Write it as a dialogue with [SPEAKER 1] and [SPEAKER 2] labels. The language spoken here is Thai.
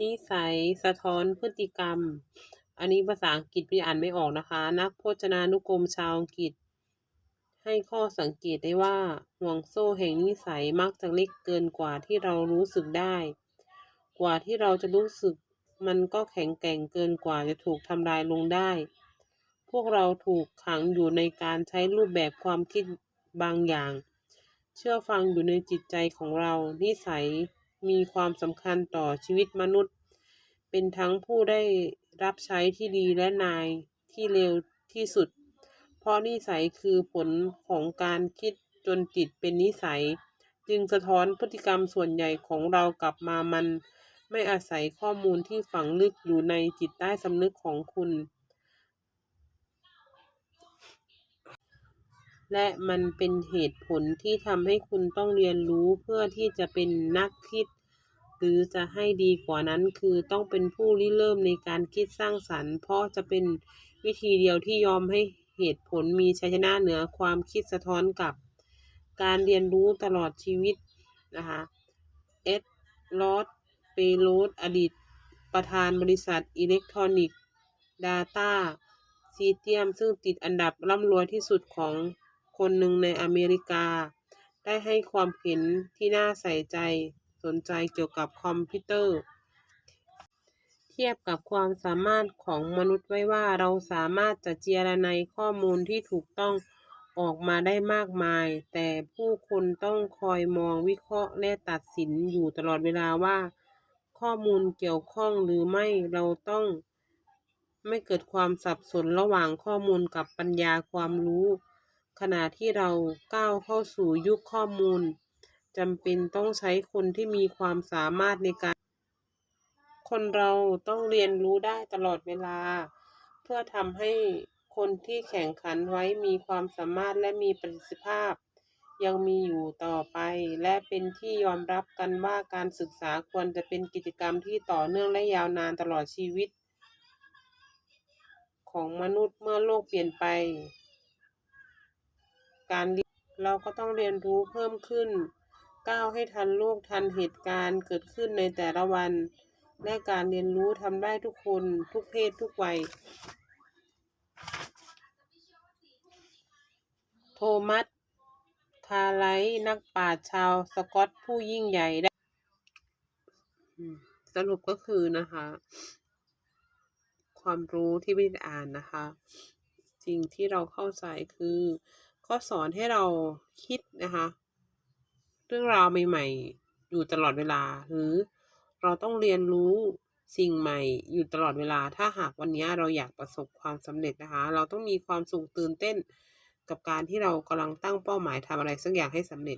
[SPEAKER 1] นิสัยสะท้อนพฤติกรรม อันนี้ภาษาอังกฤษพี่อ่านไม่ออกนะคะ นักพจนานุกรมชาวอังกฤษ ให้ข้อสังเกตได้ว่าห่วงโซ่แห่งนิสัยมักจะเล็กเกินกว่าที่เรารู้สึกได้ กว่าที่เราจะรู้สึกมันก็แข็งแกร่งเกินกว่าจะถูกทำลายลงได้ พวกเราถูกขังอยู่ในการใช้รูปแบบความคิดบางอย่าง เชื่อฟังอยู่ในจิตใจของเรา นิสัย มีความสำคัญต่อชีวิตมนุษย์ เป็นทั้งผู้ได้รับใช้ที่ดีและนายที่เลวที่สุด เพราะนิสัยคือผลของการคิดจนติดเป็นนิสัย จึงสะท้อนพฤติกรรมส่วนใหญ่ของเรากลับมามัน ไม่อาศัยข้อมูลที่ฝังลึกอยู่ในจิตใต้สำนึกของคุณ และมันเป็นเหตุผลที่ทำให้คุณต้องเรียนรู้เพื่อที่จะเป็นนักคิด หรือจะให้ดีกว่านั้นคือต้องเป็นผู้ริเริ่มในการคิดสร้างสรรค์ เพราะจะเป็นวิธีเดียวที่ยอมให้เหตุผลมีชัยชนะเหนือความคิดสะท้อนกับ การเรียนรู้ตลอดชีวิตนะคะเอ็ดลอสเปโรสอดีต ประธานบริษัทอิเล็กทรอนิกส์ดาต้าซีเทียมซึ่งติดอันดับร่ำรวยที่สุดของ คนหนึ่งในอเมริกา ได้ให้ความเห็นที่น่าใส่ใจสนใจเกี่ยวกับคอมพิวเตอร์ เทียบกับความสามารถของมนุษย์ไว้ว่าเราสามารถจะเจรไนข้อมูลที่ถูกต้องออกมาได้มากมาย แต่ผู้คนต้องคอยมองวิเคราะห์และตัดสินอยู่ตลอดเวลาว่า ข้อมูลเกี่ยวข้องหรือไม่เราต้อง ไม่เกิดความสับสนระหว่างข้อมูลกับปัญญาความรู้ ขณะที่เราก้าวเข้าสู่ยุคข้อมูลจำเป็นต้องใช้คนที่มีความสามารถในการ คนเราต้องเรียนรู้ได้ตลอดเวลา เพื่อทำให้คนที่แข่งขันไว้มีความสามารถและมีประสิทธิภาพ ยังมีอยู่ต่อไป และเป็นที่ยอมรับกันว่าการศึกษาควรจะเป็นกิจกรรมที่ต่อเนื่องและยาวนานตลอดชีวิต ของมนุษย์เมื่อโลกเปลี่ยนไป การเรียนเราก็ต้องเรียนรู้เพิ่มขึ้น ก้าวให้ทันโลกทันเหตุการณ์เกิดขึ้นในแต่ละวัน และการเรียนรู้ทำได้ทุกคนทุกเพศทุกวัย โทมัสคาไลนักปราชญ์ชาวสกอตผู้ยิ่งใหญ่ได้ สรุปก็คือนะคะ ความรู้ที่ไม่ได้อ่านนะคะ สิ่งที่เราเข้าใจคือ ก็สอนให้เราคิดนะคะ เรื่องราวใหม่ๆ อยู่ตลอดเวลา หรือเราต้องเรียนรู้สิ่งใหม่อยู่ตลอดเวลา ถ้าหากวันนี้เราอยากประสบความสำเร็จนะคะ เราต้องมีความสุขตื่นเต้นกับการที่เรากำลังตั้งเป้าหมายทำอะไรสักอย่างให้สำเร็จ